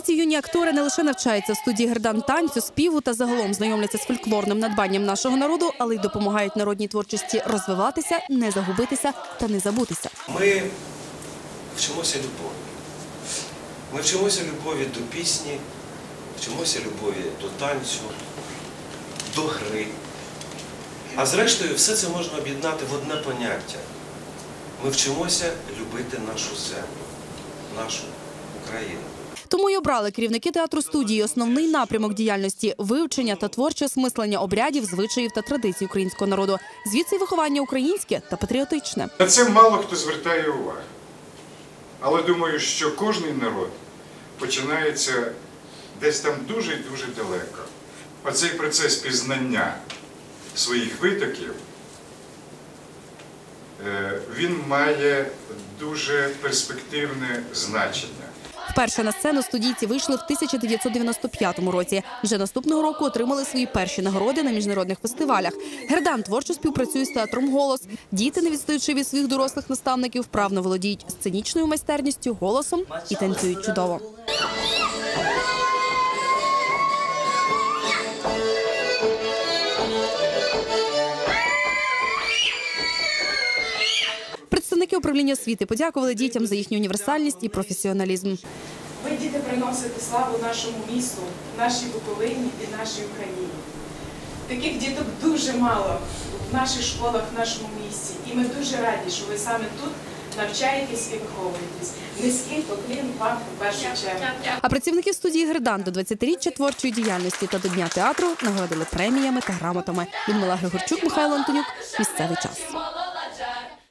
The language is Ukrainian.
ці юні актори не лише навчаються в студії гердан танцю, співу та загалом знайомляться з фольклорним надбанням нашого народу, але й допомагають народній творчості розвиватися, не загубитися та не забутися. Ми вчимося любові. Ми вчимося любові до пісні, вчимося любові до танцю, до гри. А зрештою, все це можна об'єднати в одне поняття. Ми вчимося любити нашу землю, нашу Україну. Тому й обрали керівники театру студії основний напрямок діяльності вивчення та творче осмислення обрядів, звичаїв та традицій українського народу. Звідси виховання українське та патріотичне. На це мало хто звертає увагу. Але думаю, що кожний народ починається десь там дуже і дуже далеко. Оцей процес пізнання своїх витоків, е, він має дуже перспективне значення. Вперше на сцену студійці вийшли в 1995 році. Вже наступного року отримали свої перші нагороди на міжнародних фестивалях. Гердан творчо співпрацює з театром Голос. Діти, не відстаючи від своїх дорослих наставників, вправно володіють сценічною майстерністю, голосом і танцюють чудово. Представники управління освіти подякували дітям за їхню універсальність і професіоналізм. Ви, діти, приносите славу нашому місту, нашій Буковині і нашій Україні. Таких діток дуже мало в наших школах, в нашому місті. І ми дуже раді, що ви саме тут навчаєтесь і виховуєтесь. Низький поклін вам в першу чергу. А працівників студії Гердан до 20-річчя творчої діяльності та до Дня театру нагородили преміями та грамотами. Людмила Григорчук, Михайло Антонюк. Місцевий час.